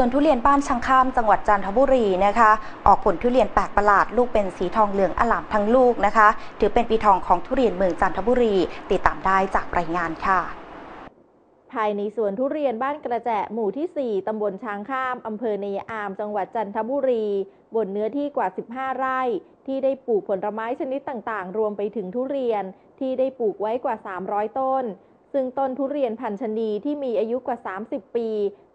วนทุเรียนบ้านชังข้ามจังหวัดจันทบุรีนะคะ ออกผลทุเรียนแปลกประหลาดลูกเป็นสีทองเหลืองอลามทั้งลูกนะคะ ถือเป็นปีทองของทุเรียนเมืองจันทบุรี ติดตามได้จากรายงานค่ะ ภายในสวนทุเรียนบ้านกระแจหมู่ที่ 4 ตำบลช้างข้าม อำเภอเนยอาม จังหวัดจันทบุรี บนเนื้อที่กว่า 15 ไร่ ที่ได้ปลูกผลไม้ชนิดต่างๆ รวมไปถึงทุเรียนที่ได้ปลูกไว้กว่า 300 ต้น ซึ่งต้นทุเรียนพันชนีที่มีอายุกว่า 30 ปี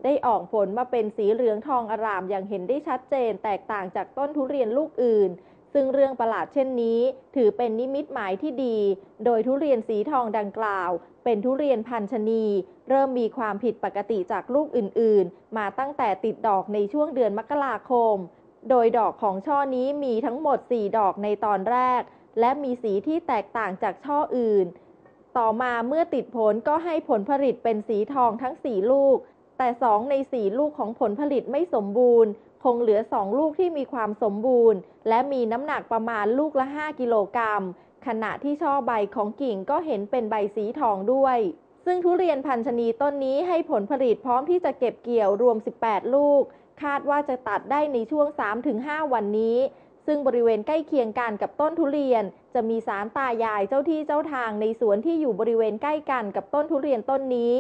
ได้ออกผลมาเป็นสีเหลืองทองอร่ามอย่างเห็นได้ชัดเจน แตกต่างจากต้นทุเรียนลูกอื่น ซึ่งเรื่องประหลาดเช่นนี้ ถือเป็นนิมิตหมายที่ดี โดยทุเรียนสีทองดังกล่าว เป็นทุเรียนพันชนี เริ่มมีความผิดปกติจากลูกอื่นๆ มาตั้งแต่ติดดอกในช่วงเดือนมกราคม โดยดอกของช่อนี้มีทั้งหมด 4 ดอกในตอนแรก และมีสีที่แตกต่างจากช่ออื่น ต่อมาเมื่อติดผลก็ให้ผลผลิตเป็นสีทองทั้ง 4 ลูก แต่ 2 ใน 4 ลูกของผลผลิตไม่สมบูรณ์ คงเหลือ 2 ลูกที่มีความสมบูรณ์ และมีน้ำหนักประมาณลูกละ 5 กิโลกรัม ขณะที่ช่อใบของกิ่งก็เห็นเป็นใบสีทองด้วย ซึ่งทุเรียนพันชนีต้นนี้ให้ผลผลิตพร้อมที่จะเก็บเกี่ยวรวม 18 ลูก คาดว่าจะตัดได้ในช่วง 3-5 วันนี้ ซึ่งบริเวณใกล้เคียงกันกับต้นทุเรียน จะมีสารตายายเจ้าที่เจ้าทางในสวนที่อยู่บริเวณใกล้กันกับต้นทุเรียนต้นนี้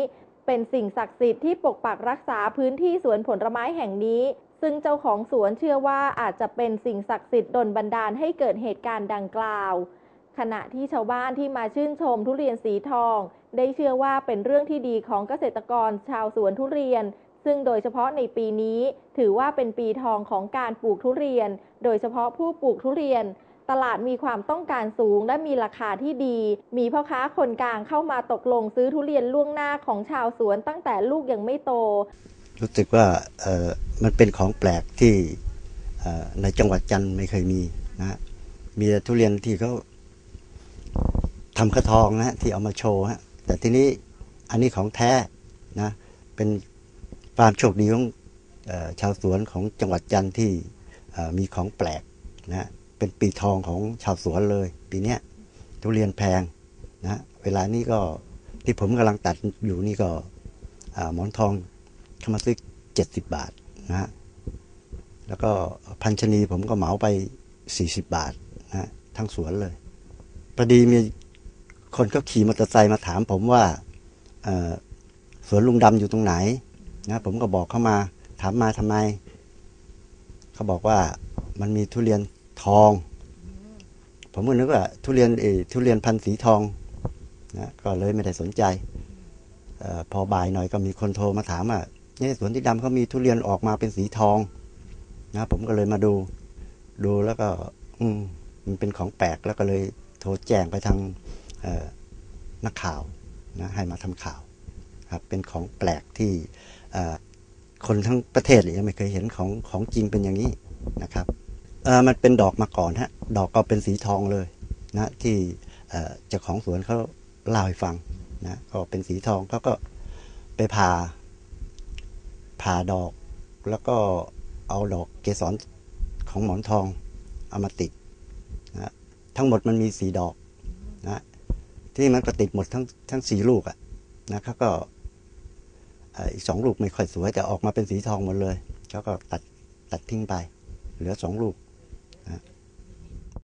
เป็นสิ่งศักดิ์สิทธิ์ที่ปกปักรักษาพื้นที่สวนผลไม้แห่งนี้ ซึ่งเจ้าของสวนเชื่อว่าอาจจะเป็นสิ่งศักดิ์สิทธิ์ดลบันดาลให้เกิดเหตุการณ์ดังกล่าว ขณะที่ชาวบ้านที่มาชื่นชมทุเรียนสีทอง ได้เชื่อว่าเป็นเรื่องที่ดีของเกษตรกรชาวสวนทุเรียน ซึ่งโดยเฉพาะในปีนี้ ถือว่าเป็นปีทองของการปลูกทุเรียน โดยเฉพาะผู้ปลูกทุเรียน ตลาดมีความต้องการสูงและมีราคาที่ดี มีพ่อค้าคนกลางเข้ามาตกลงซื้อทุเรียนล่วงหน้าของชาวสวนตั้งแต่ลูกยังไม่โต รู้สึกว่ามันเป็นของแปลกที่ในจังหวัดจันทร์ไม่เคยมีนะมีทุเรียนที่เขาทำกระทองนะฮะที่เอามาโชว์ฮะแต่ทีนี้อันนี้ของแท้นะเป็น ความโชคดีของชาวสวนของจังหวัดจันทร์ที่มีของแปลกนะฮะเป็นปีทองของชาวสวนเลย ปีนี้ทุเรียนแพงนะเวลานี้ก็ที่ผมกำลังตัดอยู่นี่ก็หมอนทองเข้ามาซื้อเจ็ดสิบบาทนะฮะแล้วก็พันชนีผมก็เหมาไปสี่สิบบาทนะฮะทั้งสวนเลยพอดีมีคนก็ขี่มอเตอร์ไซค์มาถามผมว่าสวนลุงดำอยู่ตรงไหน นะผมก็บอกเข้ามา ถามมาทำไม เขาบอกว่ามันมีทุเรียนทอง ผมก็นึกว่าทุเรียนเอทุเรียนพันธุ์สีทองนะก็เลยไม่ได้สนใจออพอบ่ายหน่อยก็มีคนโทรมาถามว่าเนี่ยสวนที่ดำเขามีทุเรียนออกมาเป็นสีทองนะผมก็เลยมาดู ดูแล้วก็ อืมมันเป็นของแปลกแล้วก็เลยโทรแจ้งไปทางนักข่าวนะให้มาทำข่าวครับเป็นของแปลกที่ คนทั้งประเทศเลยยังไม่เคยเห็นของของจริงเป็นอย่างนี้นะครับมันเป็นดอกมาก่อนฮะดอกก็เป็นสีทองเลยนะที่เจ้าของสวนเขาเล่าให้ฟังนะก็เป็นสีทองเขาก็ไปผ่าผ่าดอก แล้วก็เอาดอกเกสรของหมอนทองเอามาติดนะทั้งหมดมันมีสีดอกนะที่มันก็ติดหมดทั้งทั้งสี่ลูกอะนะเขาก็ อีกสองลูกไม่ค่อยสวยแต่ออกมาเป็นสีทองหมดเลยเขาก็ตัดตัดทิ้งไป เหลือสองลูก